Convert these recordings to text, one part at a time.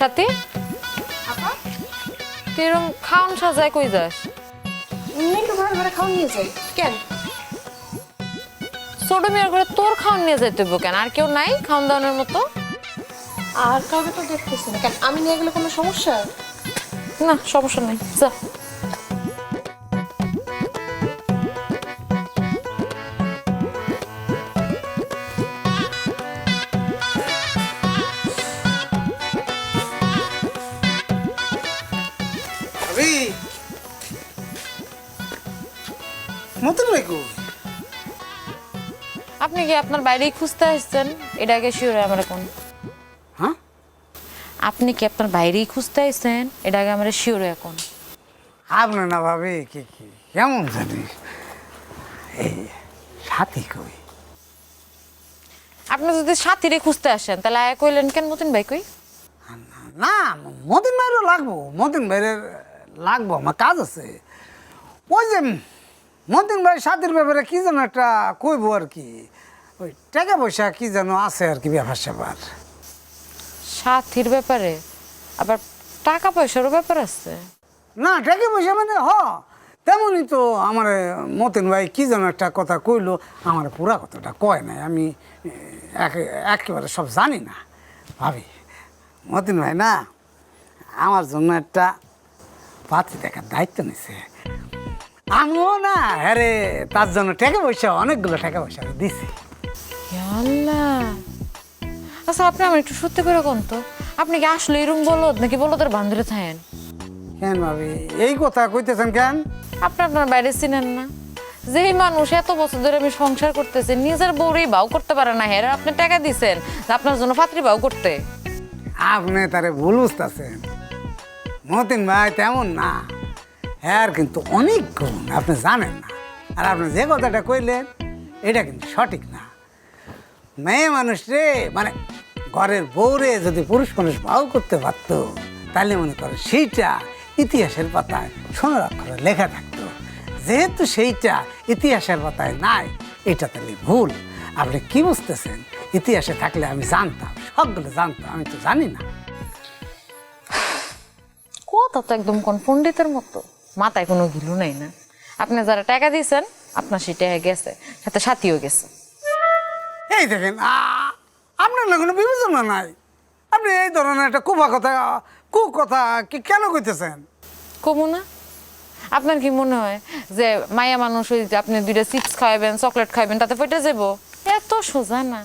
সাথী? তুই এরকম খাওন সাজায় কই যাস? একটু ঘরে ঘরে খাওন নিয়ে যাই। কেন? ছোট মেয়ের ঘরে তোর খাওন নিয়ে যাইতে হইব কেন? আর কেউ নাই খাওন দাওনের মতো? আর কাউকে তো দেখতেছি না। কেন? আমি নিয়ে গেলে কোনো সমস্যা? না সমস্যা নাই। যা। মতন ভাই আপনি কি আপনার বাইরেই খুঁজতে আসছেন? এটা আগে শিওর আমার কোন হ্যাঁ? আপনি কি আপনার বাইরেই খুঁজতে আসছেন? এটা আগে আমার শিওর এখন। আপনার না ভাবি কি কি? কেমন জানি? এই সাথী কই? আপনি যদি সাথীরে খুঁজতে আসেন তাহলে আয়া কইলেন কেন মতিন ভাই কই? না মতিন ভাইরও লাগবো। মতিন ভাইয়ের লাগবো আমার কাজ আছে। ওই যে মতিন ভাই সাথীর ব্যাপারে কি যেন একটা কইব আর কি ওই টাকা পয়সা কি যেন আছে আর কি ব্যাপার স্যাপার। সাথীর ব্যাপারে? আবার টাকা পয়সারও ব্যাপার আছে? না টাকা পয়সা মানে হ তেমনই তো আমার মতিন ভাই কি যেন একটা কথা কইলো আমার পুরা কথাটা কয় নাই আমি একে- একেবারে সব জানি না ভাবি। মতিন ভাই না আমার জন্য একটা পাত্রী দেখার দায়িত্ব নিছে। আমিও না হ্যারে তার জন্য টাকা পয়সা অনেকগুলো টাকা পয়সা দিছি। আল্লাহ। আচ্ছা আপনি আমার একটু সত্যি করে কোন তো? আপনি কি আসলে এরকম বলদ নাকি বলদের বান্ধরে থাকেন? কেন ভাবি এই কথা কইতেছেন কেন? আপনি আপনার বাইরে চিনেন না। যেই মানুষ এত বছর ধরে আমি সংসার করতেছি নিজের বউরেই বাউ করতে পারে না। হ্যাঁ আপনি টাকা দিছেন আপনার জন্য পাত্রী বাউ করতে। আপনি তারে ভুল বুঝতেছেন। মতিন ভাই তেমন না। হ্যাঁ কিন্তু অনেক গুণ, আপনি জানেন না। আর আপনি যে কথাটা কইলেন, এটা কিন্তু সঠিক না। মেয়ে মানুষ রে মানে ঘরের বউরে যদি পুরুষ মানুষ বাউ করতে পারতো তাহলে মনে করে সেইটা ইতিহাসের পাতায় সোনার লেখা থাকতো। যেহেতু সেইটা ইতিহাসের পাতায় নাই, এটা তাহলে ভুল। আপনি কি বুঝতেছেন? ইতিহাসে থাকলে আমি জানতাম, সবগুলো জানতাম, আমি তো জানি না। কথা তো একদম কোন পণ্ডিতের মতো। মাথায় কোনো গিলু নাই না। আপনি যারা টাকা দিয়েছেন আপনার সেটা গেছে সাথে সাথীও গেছে। এই দেখেন আপনার না কোনো বিবেচনা নাই। আপনি এই ধরনের একটা কুফা কথা কু কথা কি কেন কইতেছেন? কমু না। আপনার কি মনে হয় যে মায়া মানুষ ওই যে আপনি দুইটা চিপস খাওয়াবেন চকলেট খাওয়াবেন তাতে পেটে যাব এত সোজা না।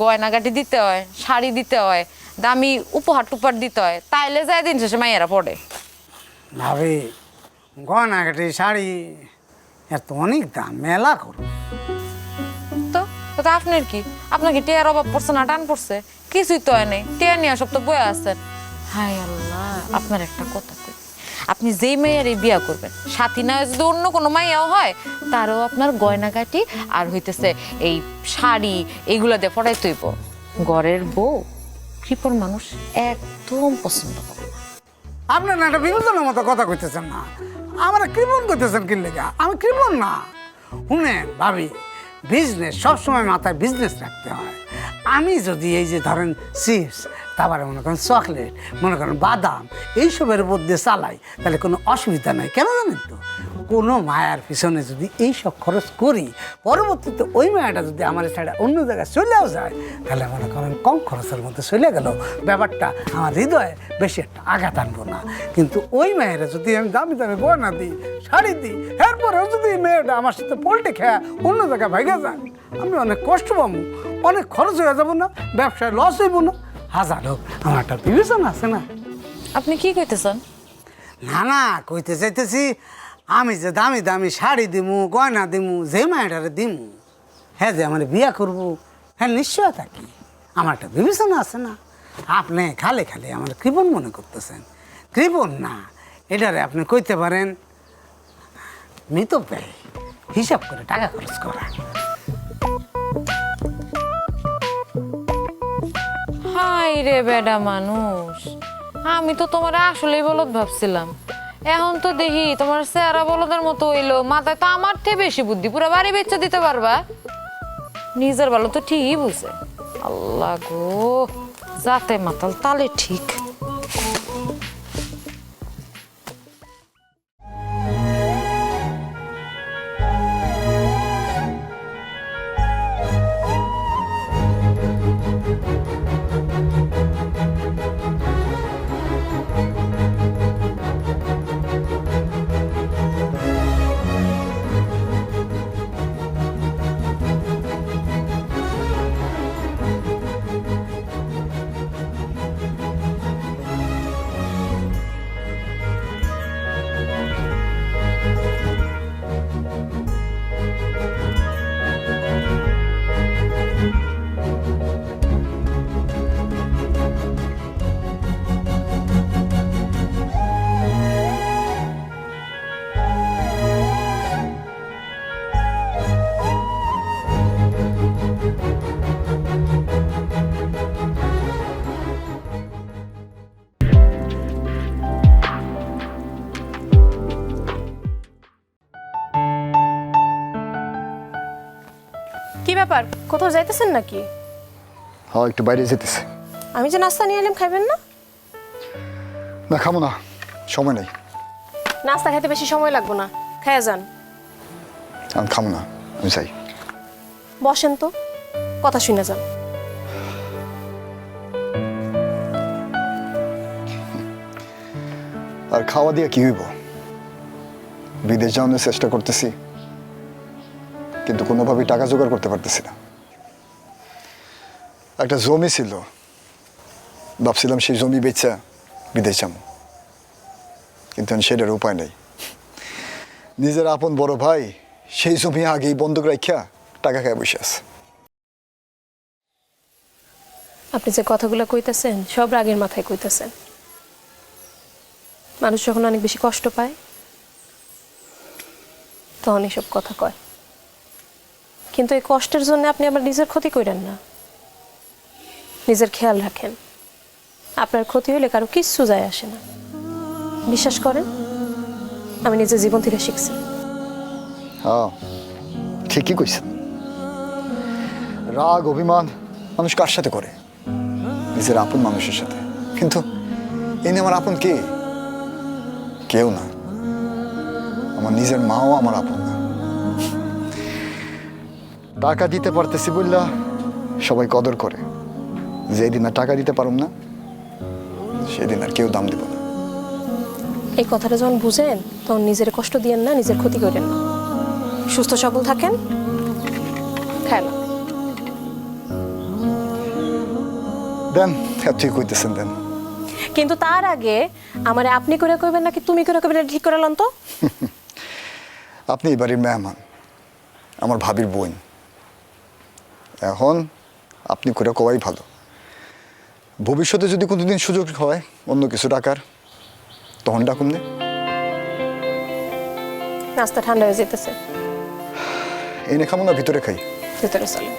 গয়নাগাটি দিতে হয় শাড়ি দিতে হয় দামি উপহার টুপার দিতে হয় তাইলে যায় দিন শেষে মাইয়েরা পড়ে। ভাবি গয়নাঘাটি শাড়ি এত অনেক দাম মেলা করো তো তো আপনার কি? আপনার কি টেয়ার অভাব পড়ছে না টান পড়ছে? কিছুই তো হয় নাই টেয়ার নিয়ে সব তো বয়ে আছেন। হাই আল্লাহ আপনার একটা কথা কই। আপনি যেই মেয়ের এই বিয়া করবেন সাথী না যদি অন্য কোনো মাইয়াও হয় তারও আপনার গয়নাগাটি আর হইতেছে এই শাড়ি এইগুলো দিয়ে পড়াই তৈব ঘরের বউ। কৃপর মানুষ একদম পছন্দ করে। আপনার না একটা বিবেচনার মতো কথা কইতেছেন না। আমার কৃপণ করতেছেন কি লেগা? আমি কৃপণ না। শুনে ভাবি বিজনেস সবসময় মাথায় বিজনেস রাখতে হয়। আমি যদি এই যে ধরেন চিপস তারপরে মনে করেন চকলেট, মনে করেন বাদাম, এইসবের মধ্যে চালাই, তাহলে কোনো অসুবিধা নাই। কেন জানেন তো? কোনো মায়ার পিছনে যদি এই সব খরচ করি, পরবর্তীতে ওই মায়াটা যদি আমার ছাড়া অন্য জায়গায় চলেও যায়, তাহলে মনে করেন কম খরচের মধ্যে চলে গেল ব্যাপারটা আমার হৃদয়ে বেশি একটা আঘাত আনব না। কিন্তু ওই মেয়েরা যদি আমি দামি দামি গয়না দিই, শাড়ি দিই, এরপরেও যদি মেয়েটা আমার সাথে পোল্টে খেয়া অন্য জায়গায় ভাইগা যায়, আমি অনেক কষ্ট পাবো, অনেক খরচ হয়ে যাব না, ব্যবসায় লস হইব না। হাজার হোক আমার একটা বিবেচনা আছে না। আপনি কি কইতেছেন? না না কইতে চাইতেছি আমি যে দামি দামি শাড়ি দিমু গয়না দিমু যে মায়েরারে দিমু হ্যাঁ যে আমার বিয়া করব হ্যাঁ নিশ্চয় থাকি আমার একটা বিবেচনা আছে না। আপনি খালে খালে আমার কৃপণ মনে করতেছেন। কৃপণ না এটারে আপনি কইতে পারেন মৃত ব্যয় হিসাব করে টাকা খরচ করা। হাই রে বেডা মানুষ। আমি তো তোমার আসলেই বলদ ভাবছিলাম। এখন তো দেখি তোমার চেহারা বলদের মতো হইল, মাথায় তো আমার থেকে বেশি বুদ্ধি, পুরো বাড়ি বেচে দিতে পারবা। নিজের বলো তো ঠিকই বুঝে। আল্লাহ গো যাতে মাতাল তালে ঠিক। কোথাও যাইতেছেন নাকি? হ্যাঁ একটু বাইরে যেতেছে। আমি যে নাস্তা নিয়ে এলাম খাইবেন না? না খাব না। সময় নেই। নাস্তা খেতে বেশি সময় লাগবে না। খেয়ে যান। আমি খাব না। আমি চাই বসেন তো। কথা শুনে যান। আর খাওয়া দিয়ে কি হইব? বিদেশ যাওয়ানোর চেষ্টা করতেছি কিন্তু কোনোভাবেই টাকা জোগাড় করতে পারতেছি না। একটা জমি ছিল। ভাবছিলাম সেই জমি বেচা বিদেশ যাব। কিন্তু সেটার উপায় নেই। নিজের আপন বড় ভাই সেই জমি আগেই বন্ধক রাখিয়া টাকা খায় বসে আছে। আপনি যে কথাগুলো কইতেছেন, সব রাগের মাথায় কইতেছেন। মানুষ যখন অনেক বেশি কষ্ট পায়, তখন এসব কথা কয়। কিন্তু এই কষ্টের জন্য আপনি আবার নিজের ক্ষতি করেন না। নিজের খেয়াল রাখেন। আপনার ক্ষতি হলে কারও কিচ্ছু যায় আসে না। বিশ্বাস করেন, আমি নিজের জীবন থেকে শিখছি। হ্যাঁ ঠিকই কইছেন। রাগ, অভিমান মানুষ কার সাথে করে? নিজের আপন মানুষের সাথে। কিন্তু এনে আমার আপন কে? কেউ না। আমার নিজের মাও আমার আপন না। টাকা দিতে পারতেছি বললা সবাই কদর করে। যেদিন আর টাকা দিতে পারুম না সেদিন আর কেউ দাম দিব না। এই কথাটা যখন বুঝেন তখন নিজের কষ্ট দিয়েন না নিজের ক্ষতি করেন না। সুস্থ সবল থাকেন খেলা দেন ঠিক কইতেছেন দেন। কিন্তু তার আগে আমারে আপনি করে কইবেন নাকি তুমি করে কইবেন ঠিক করে লন তো? আপনি এই বাড়ির মেহমান আমার ভাবির বোন। এখন আপনি করে কওয়াই ভালো। ভবিষ্যতে যদি কোনোদিন সুযোগ হয় অন্য কিছু ডাকার তখন ডাকুন নে। নাস্তা ঠান্ডা হয়ে যেতেছে। এনে খাব না ভিতরে খাই। ভিতরে চলে।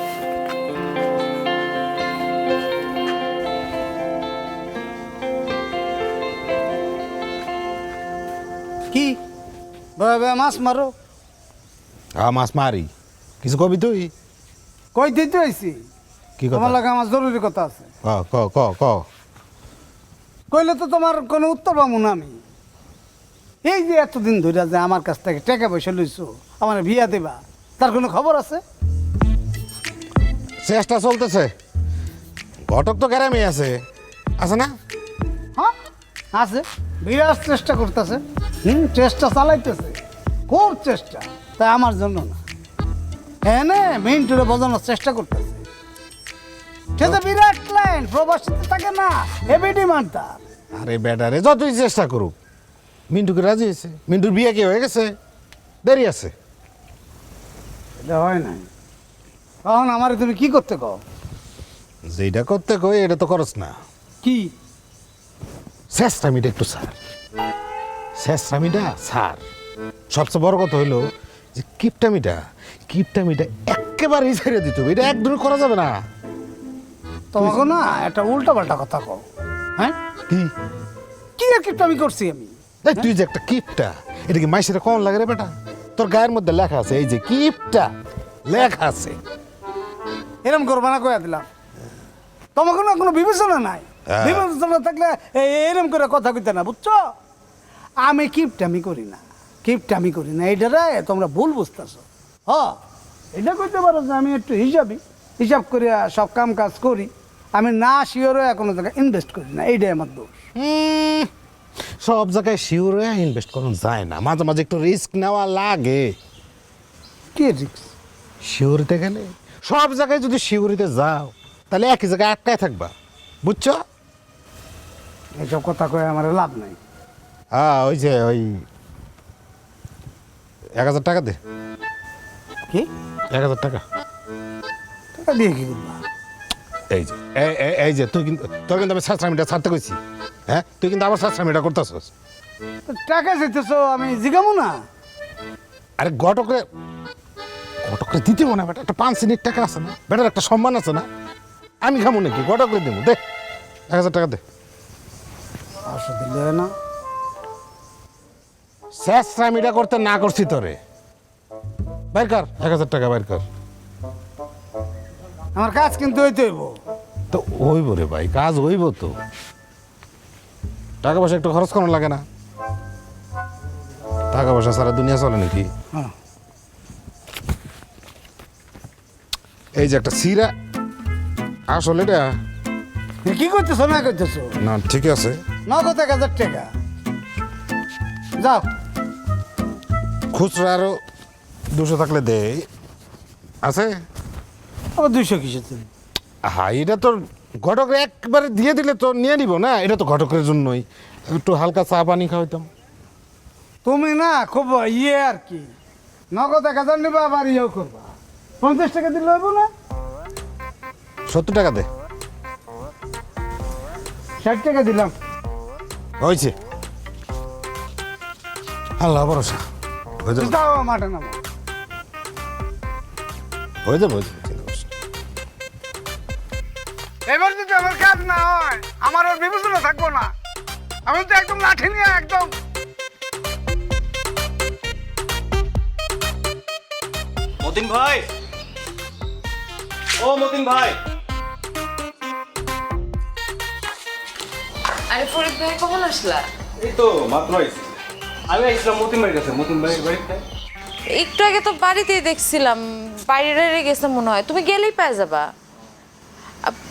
কি? বয়ে মাছ মারো। হ্যাঁ মাছ মারি। কিছু কবি তুই? কই দিতে হয়েছি কি তোমার কথা লাগে আমার জরুরি কথা আছে। ক ক ক ক। কইলে তো তোমার কোনো উত্তর পাবো না আমি। এই যে এতদিন ধরে যে আমার কাছ থেকে টাকা পয়সা লইছো আমার বিয়া দেবা তার কোনো খবর আছে? চেষ্টা চলতেছে। ঘটক তো গ্রামে আছে। আছে না? হ্যাঁ আছে। বিরাট চেষ্টা করতেছে। হুম চেষ্টা চালাইতেছে। খুব চেষ্টা তাই আমার জন্য না। হ্যাঁ না মিন্টুরে বোঝানোর চেষ্টা করতেছে। সে তো বিরাট লাইন প্রবাসীতে থাকে না হেভি ডিমান্ড তার। আরে বেটারে যতই চেষ্টা করুক। মিন্টুকে রাজি হয়েছে। মিন্টুর বিয়ে কি হয়ে গেছে? দেরি আছে। এটা হয় নাই। তখন আমার তুমি কি করতে কও? যেটা করতে কই এটা তো করস না। কি? শেষরামিটা একটু সার। শেষরামিটা সার। সবচেয়ে বড় কথা হইল যে কিপটামিটা কিপটামিটা একেবারেই ছেড়ে দিতে এটা একদমই করা যাবে না। তোমাকে না একটা উল্টা পাল্টা কথা কও। হ্যাঁ? কি? কি কিপটা আমি করছি আমি? এই তুই যে একটা কিপটা এটা কি মাইসের কম লাগে রে বেটা? তোর গায়ের মধ্যে লেখা আছে এই যে কিপটা লেখা আছে। এরম করবা না কয়া দিলাম। তোমাকে না কোনো বিবেচনা নাই। হ্যাঁ। বিবেচনা থাকলে এরম করে কথা কইতে না বুঝছ? আমি কিপটামি করি না কিপটামি করি না। এইটারে তোমরা ভুল বুঝতেছো। হ এটা কইতে পারো যে আমি একটু হিসাবই হিসাব করে সব কাম কাজ করি আমি না শিওরও কোনো জায়গায় ইনভেস্ট করি না এইটাই আমার দোষ। সব জায়গায় শিওরে ইনভেস্ট করা যায় না মাঝে মাঝে একটু রিস্ক নেওয়া লাগে। কি রিস্ক শিউরিতে গেলে? সব জায়গায় যদি শিউরিতে যাও তাহলে একই জায়গায় আটকায় থাকবা বুঝছ? এইসব কথা কয়ে আমার লাভ নাই। হ্যাঁ ওই যে ওই এক হাজার টাকা দে। কি? এক হাজার টাকা। দিয়ে কি করবা এই যে এই- এই- যে তুই কিন্তু তোর কিন্তু আমি সাশ্রামিটা ছাড়তে কইছি। হ্যাঁ? তুই কিন্তু আবার সাশ্রামিটা করতেছস। টাকা চাইতেছো আমি জিগামো না। আরে ঘটকে ঘটকে দিতে মনে বেটা। একটা পাঁচ সিনির টাকা আছে না। বেটার একটা সম্মান আছে না। আমি খামো নাকি? ঘটকে দেবো। দে এক হাজার টাকা দে। পাঁচশো দিলে না। শেষরামিটা করতে না করছি তোরে। বাইর কর এক হাজার টাকা বাইর কর। আমার কাজ কিন্তু হইতে হইব। তো হইব রে ভাই কাজ হইব তো। টাকা পয়সা একটু খরচ করানো লাগে না। টাকা পয়সা সারা দুনিয়া চলে নাকি? হ্যাঁ। এই যে একটা সিরা। আসলে এটা? কি করতেছো না করতেছো? না ঠিক আছে। নগদ এক হাজার টাকা। যাও। খুচরা আরও দুশো থাকলে দেয় আছে? আবার দুইশো কিসের তুমি হ্যাঁ এটা তোর ঘটক একবারে দিয়ে দিলে তো নিয়ে নিব না? এটা তো ঘটকের জন্যই। একটু হালকা চা পানি খাওয়াইতাম। তুমি না খুব ইয়ে আর কি। নগদ এক হাজার নেবা আবার ইয়েও করবা। পঞ্চাশ টাকা দিলে হইব না? সত্তর টাকা দে। ষাট টাকা দিলাম। হয়েছে। আল্লাহ ভরসা। হয়ে যাবে। মাঠে নামো। হয়ে যাবে হয়ে যাবে। এবার যদি আমার কাজ না হয়। আমার ওর বিবেচনা থাকব না। আমি তো একদম লাঠি নিয়ে একদম মতিন ভাই। ও মতিন ভাই। আরে ফরিদ ভাই কখন আসলা? এই তো মাত্র আইছি। আমি আইছিলাম মতিন ভাইয়ের কাছে। মতিন ভাইয়ের বাড়িতে। একটু আগে তো বাড়িতেই দেখছিলাম। বাইরে গেছে মনে হয়। তুমি গেলেই পেয়ে যাবা।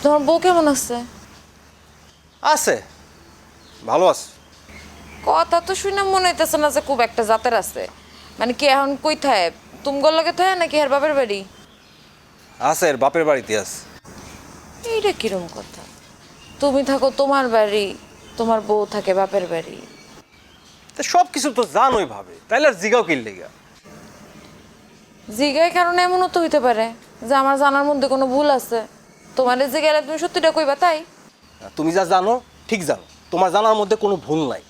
তোমার বউ কেমন আছে? আছে। ভালো আছে। কথা তো শুনে মনে হইতেছে না যে খুব একটা জাতের আছে। মানে কি এখন কই থায়? তুমগর লগে থায় নাকি হের বাপের বাড়ি? আছে এর বাপের বাড়িতে আছে। এইটা কিরম কথা? তুমি থাকো তোমার বাড়ি তোমার বউ থাকে বাপের বাড়ি। তা সব কিছু তো জানোই ভাবে। তাইলে আর জিগাও কিনলে গা জিগায় কারণে এমনও তো হইতে পারে যে আমার জানার মধ্যে কোনো ভুল আছে। তোমার যে গেলে তুমি সত্যিটা কইবা তাই? তুমি যা জানো ঠিক জানো। তোমার জানার মধ্যে কোনো ভুল নাই।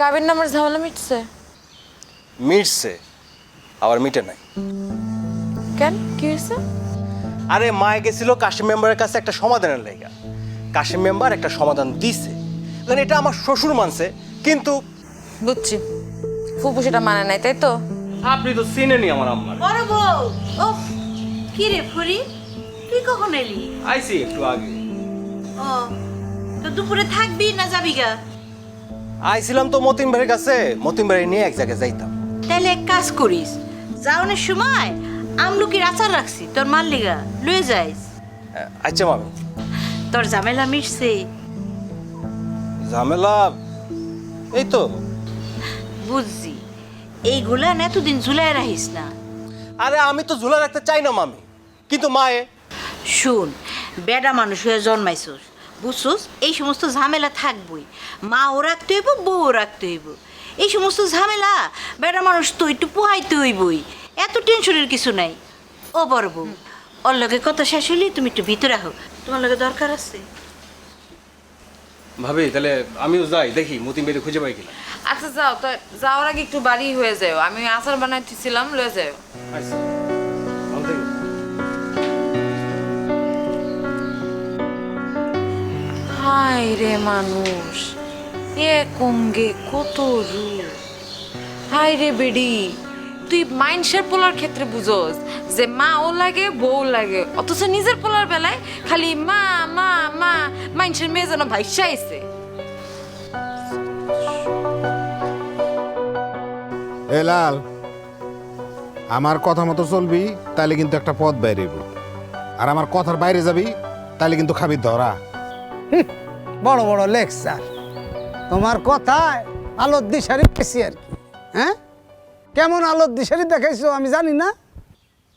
কাবির নামের ঝামেলা মিটছে? মিটছে আবার মিটে নাই। কেন? কি হয়েছে? আরে মায়ে গেছিল কাশিম মেম্বারের কাছে একটা সমাধানের লেগা। কাশিম মেম্বার একটা সমাধান দিছে। কারণ এটা আমার শ্বশুর মানছে কিন্তু বুঝছি। ফুপু সেটা মানে নাই তাই তো? আপনি তো চিনেনি আমার আম্মা বড় বউ। ও কি রে ফুরি? তুই কখন এলি? আইছি একটু আগে। ও তো দুপুরে থাকবি না যাবি গা? আইছিলাম তো মতিন ভাইয়ের কাছে। মতিন ভাই নিয়ে এক জায়গায় যাইতাম। তাহলে এক কাজ করিস যাওনের সময় আমলকির আচার রাখছি তোর মার লিগা লয়ে যাইস। আচ্ছা মামি। তোর ঝামেলা মিটছে। ঝামেলা? এই তো। বুঝছি এইগুলা না এতদিন ঝুলাই রাখিস না। আরে আমি তো ঝুলা রাখতে চাই না মামি। কিন্তু মায়ে শুন বেডা মানুষ হয়ে জন্মাইছস বুঝছস? এই সমস্ত ঝামেলা থাকবই। মাও রাখতে হইব বউ রাখতে হইব। এই সমস্ত ঝামেলা বেডা মানুষ তো একটু পোহাইতে হইবই। এত টেনশনের কিছু নাই। ও বড় বউ ওর লগে কথা শেষ হইলে তুমি একটু ভিতরে আহো। তোমার লগে দরকার আছে? ভাবি তাহলে আমিও যাই দেখি মতিন ভাইকে খুঁজে পাই কিনা। আচ্ছা যাও তো যাওয়ার আগে একটু বাড়ি হয়ে যাও। আমি আচার বানাইতেছিলাম লয়ে যাও। আচ্ছা। হাই রে মানুষ এ কঙ্গে কত রূপ। হাই রে বেডি তুই মাইন্ডসের পোলার ক্ষেত্রে বুঝোস যে মা ও লাগে বউ লাগে অথচ নিজের পোলার বেলায় খালি মা মা মা মানুষের মেয়ে যেন ভাইসা আইছে। এ লাল আমার কথা মতো চলবি তাহলে কিন্তু একটা পথ বাইরে আর আমার কথার বাইরে যাবি তাহলে কিন্তু খাবি ধরা। বড় বড় লেকচার। তোমার কথায় আলোর দিশারি পেয়েছি আর কি হ্যাঁ? কেমন আলোর দিশারি দেখাইছো আমি জানি না।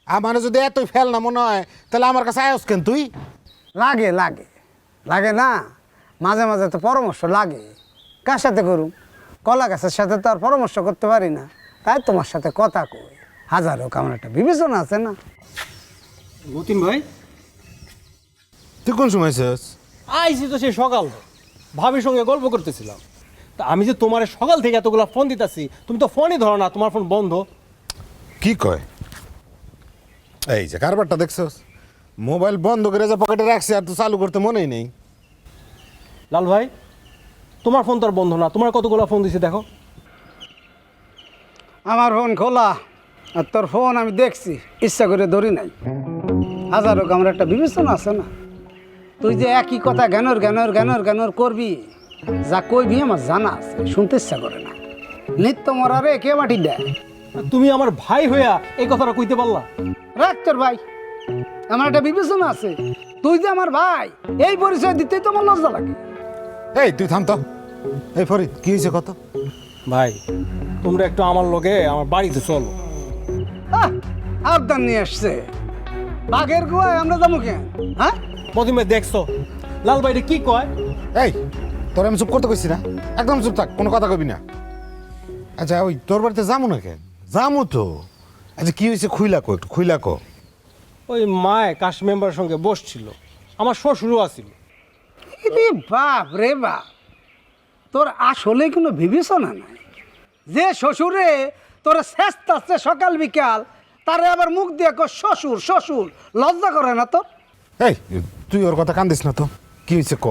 আমার যদি এতই ফেল না মনে হয় তাহলে আমার কাছে আয়স কেন তুই? লাগে লাগে। লাগে না মাঝে মাঝে তো পরামর্শ লাগে। কার সাথে করুম? কলা গাছের সাথে তো আর পরামর্শ করতে পারি না। তাই তোমার সাথে কথা কই। হাজার হোক আমার একটা বিবেচনা আছে না। ভাই তুই কোন সময়? আইসি তো সেই সকাল। ভাবির সঙ্গে গল্প করতেছিলাম। তা আমি যে তোমার সকাল থেকে এতগুলো ফোন দিতেছি তুমি তো ফোনই ধরো না তোমার ফোন বন্ধ। কি কয়? এই যে কারবারটা দেখছস? মোবাইল বন্ধ করে যে পকেটে রাখছি আর তো চালু করতে মনেই নেই। লাল ভাই তোমার ফোন তো আর বন্ধ না তোমার কতগুলো ফোন দিছে দেখো। আমার ফোন খোলা আর তোর ফোন আমি দেখছি ইচ্ছা করে ধরি নাই। হাজার হোক আমার একটা বিবেচনা আছে না। তুই যে একই কথা জ্ঞানর জ্ঞানর জ্ঞানর জ্ঞানর করবি যা কইবি আমার জানা আছে শুনতে ইচ্ছা করে না। নিত্য মরারে কে মাটি দেয়? তুমি আমার ভাই হইয়া এই কথাটা কইতে পারলা? রাখ তোর ভাই আমার একটা বিবেচনা আছে। তুই যে আমার ভাই এই পরিচয় দিতেই তো আমার লজ্জা লাগে। এই তুই থাম তো। এই ফরিদ কি হয়েছে কত? ভাই তোমরা একটু আমার লগে আমার বাড়িতে চলো। আহ, আবদান নিয়ে আসছে। বাঘের গোয়ায় আমরা যাব কেন? হ্যাঁ? ভাই দেখছ। লাল ভাই এটা কি কয়? এই তোর আমি চুপ করতে কইছি না। একদম চুপ থাক কোনো কথা কবি না। আচ্ছা ওই তোর বাড়িতে যাব না কেন যাব তো। আচ্ছা কি হয়েছে খুইলা কো একটু খুইলা কো। ওই মায় কাশ মেম্বারের সঙ্গে বসছিল। আমার শ্বশুরও আছিল। রে বাপ রে বাপ। তোর আসলে কোনো বিবেচনা নাই। যে শ্বশুরে তোর শেষ সকাল বিকাল তারে আবার মুখ দিয়ে কো শ্বশুর শ্বশুর লজ্জা করে না তোর? এই তুই ওর কথা কান্দিস না তো। কি হয়েছে ক?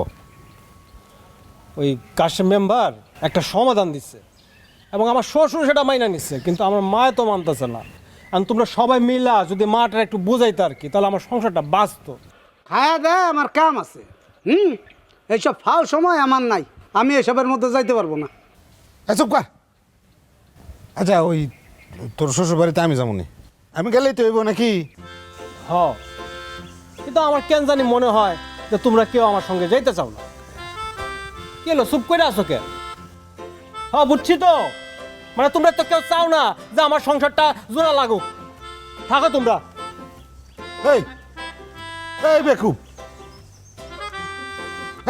ওই কাশেম মেম্বার একটা সমাধান দিচ্ছে এবং আমার শ্বশুর সেটা মাইনা নিচ্ছে কিন্তু আমার মায় তো মানতেছে না। আর তোমরা সবাই মিলা যদি মাটা একটু বোঝাইতে আর কি তাহলে আমার সংসারটা বাঁচত। খায়া দেয় আমার কাম আছে। হুম? এইসব ফাল সময় আমার নাই। আমি এসবের মধ্যে যাইতে পারব না। চুপ কর। আচ্ছা ওই তোর শ্বশুর বাড়িতে আমি যাবনি আমি গেলেই তো হইব নাকি? হ। কিন্তু আমার কেন জানি মনে হয় যে তোমরা কেউ আমার সঙ্গে যাইতে চাও না। কি হলো চুপ করে আসো কেন? হ্যাঁ বুঝছি তো। মানে তোমরা তো কেউ চাও না যে আমার সংসারটা জোড়া লাগুক। থাকো তোমরা। এই এই বেকুব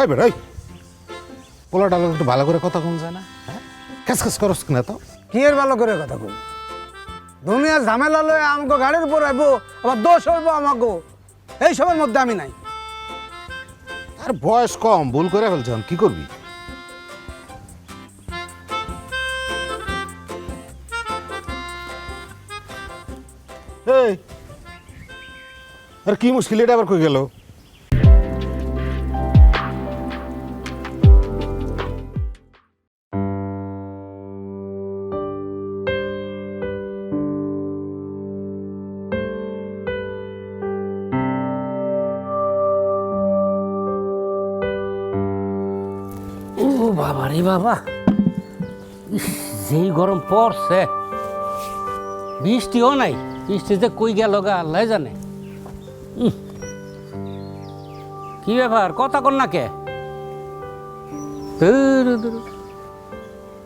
এই বেড় এই। পোলাটা একটু ভালো করে কথা কম যায় না? হ্যাঁ? খেস খেস করস না তো? কি এর ভালো করে কথা কই? দুনিয়ার ঝামেলা লয়ে আমাকে গাড়ির উপর আইবো আবার দোষ হইব আমাকে এইসবের মধ্যে আমি নাই। আর বয়স কম, ভুল করে ফেলছেন কি করবি? এই, আর কি মুশকিল, এটা আবার কই গেল? বাবা রে বাবা। যেই গরম পড়ছে। বৃষ্টিও নাই, বৃষ্টিতে কই গেল গা, আল্লাহ জানে। কি ব্যাপার, কথা কর না কে।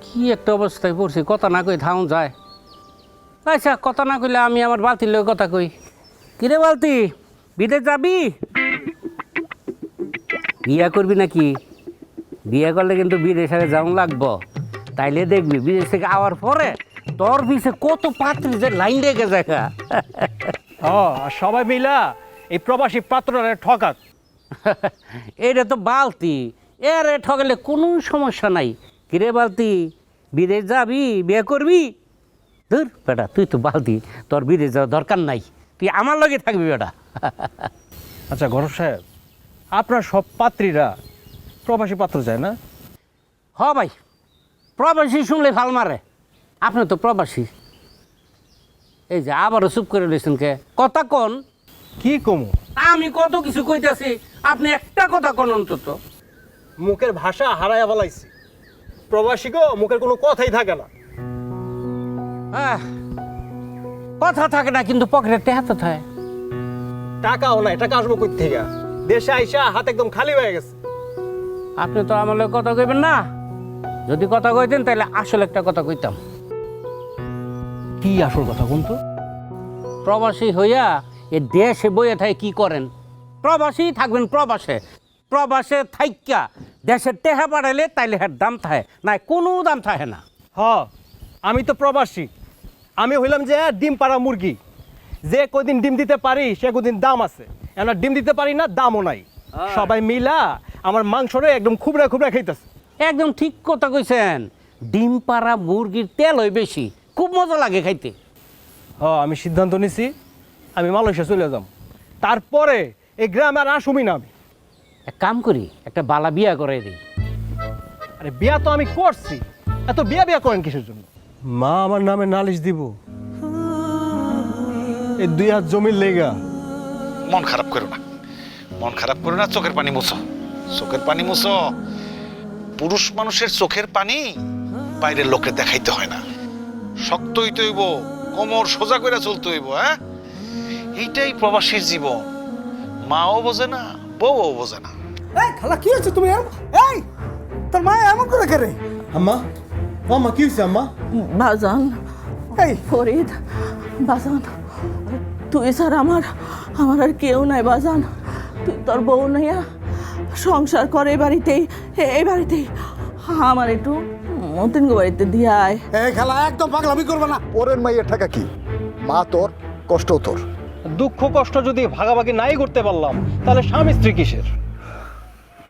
কি একটা অবস্থায় পড়ছি, কথা না কই ধাউন যায়। আচ্ছা কথা না কইলে আমি আমার বালতির লোক কথা কই। কিরে বালতি, বিদেশ যাবি? বিয়া করবি নাকি? বিয়ে করলে কিন্তু বিদেশ যাওয়া লাগবো। তাইলে দেখবি বিদেশ থেকে আওয়ার পরে তোর পিছে কত পাত্রী যে লাইন রেখে দেখা হ্যাঁ আর সবাই মিলা এই প্রবাসী পাত্ররা ঠকাত। এটা তো বালতি এরে ঠকালে কোনো সমস্যা নাই। কিরে বালতি বিদেশ যাবি বিয়ে করবি? ধুর বেটা তুই তো বালতি তোর বিদেশ যাওয়ার দরকার নাই। তুই আমার লগে থাকবি বেটা। আচ্ছা গরব সাহেব আপনার সব পাত্রীরা প্রবাসী পাত্র যায় না? হ ভাই প্রবাসী শুনলে ভালো মারে। আপনি তো প্রবাসী। এই যে আবারও চুপ করে লইছেন কে? কথা কন। কি কমু? আমি কত কিছু কইতাছি আপনি একটা কথা কোন অন্তত। মুখের ভাষা হারায়া বলাইছি প্রবাসী গো মুখের কোনো কথাই থাকে না। আহ, কথা থাকে না কিন্তু পকেটে টেহা তো থাকে টাকাও নাই টাকা আসব কই থেকে? দেশে আইসা হাত একদম খালি হয়ে গেছে। আপনি তো আমার লগে কথা কইবেন না। যদি কথা কইতেন তাহলে আসল একটা কথা কইতাম। কি আসল কথা কোন তো? প্রবাসী হইয়া এ দেশে বইয়ে থাকে কি করেন? প্রবাসী থাকবেন প্রবাসে। প্রবাসে থাইকা দেশের টেহা বাড়াইলে তাইলে হের দাম থাকে না কোনো দাম থাকে না। হ আমি তো প্রবাসী। আমি হইলাম যে ডিম পাড়া মুরগি। যে কদিন ডিম দিতে পারি সে কদিন দাম আছে। এবার ডিম দিতে পারি না দামও নাই। সবাই মিলা আমার মাংসরে একদম খুবরা খুবরা খাইতেছে। একদম ঠিক কথা কইছেন। ডিম পাড়া মুরগির তেল হয় বেশি খুব মজা লাগে খাইতে। হ আমি সিদ্ধান্ত নিছি আমি মালয়েশিয়া চলে যাব তারপরে এই গ্রামে আর আসুমি না আমি। এক কাম করি একটা বালা বিয়া করে দিই। আরে বিয়া তো আমি করছি এত বিয়া বিয়া করেন কিসের জন্য? মা আমার নামে নালিশ দিব। এই দুই হাত জমির লেগা। মন খারাপ করো না। মন খারাপ করো না চোখের পানি মুছো। চোখের পানি মুছো। পুরুষ মানুষের চোখের পানি বাইরের লোকে দেখাইতে হয় না। শক্ত হইতে হইব কোমর সোজা করে চলতে হইব হ্যাঁ? এইটাই প্রবাসীর জীবন। মাও বোঝে না বউও বোঝে না। এই খালা কি হচ্ছে তুমি? এই তোর মা এমন করে করে আম্মা আম্মা কি হয়েছে আম্মা? বাজান এই। ফরিদ বাজান তুই স্যার আমার আমার আর কেউ নাই বাজান। তুই তোর বউ নাইয়া সংসার করে এই বাড়িতেই এ- এই বাড়িতেই আমার একটু মতিন গো বাড়িতে দিয়ে আয়। এই খালা একদম পাগলামি করবে না। পরের মাইয়ের টাকা কি? মা তোর কষ্ট তোর। দুঃখ কষ্ট যদি ভাগাভাগি নাই করতে পারলাম তাহলে স্বামী স্ত্রী কিসের?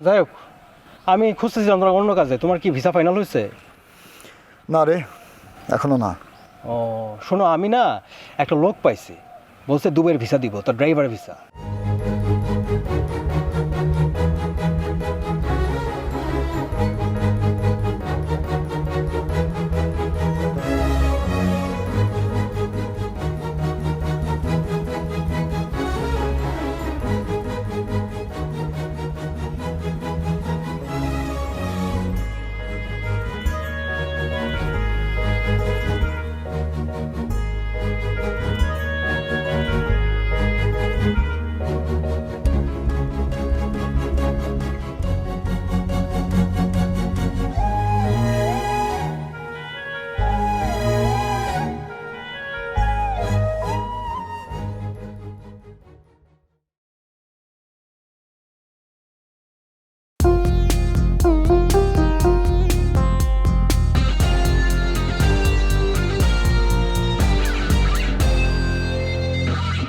যাই হোক আমি খুঁজতেছিলাম তোমার অন্য কাজে। তোমার কি ভিসা ফাইনাল হয়েছে? না রে এখনও না। ও শোনো আমি না একটা লোক পাইছি। বলছে দুবাইয়ের ভিসা দিব তো ড্রাইভার ভিসা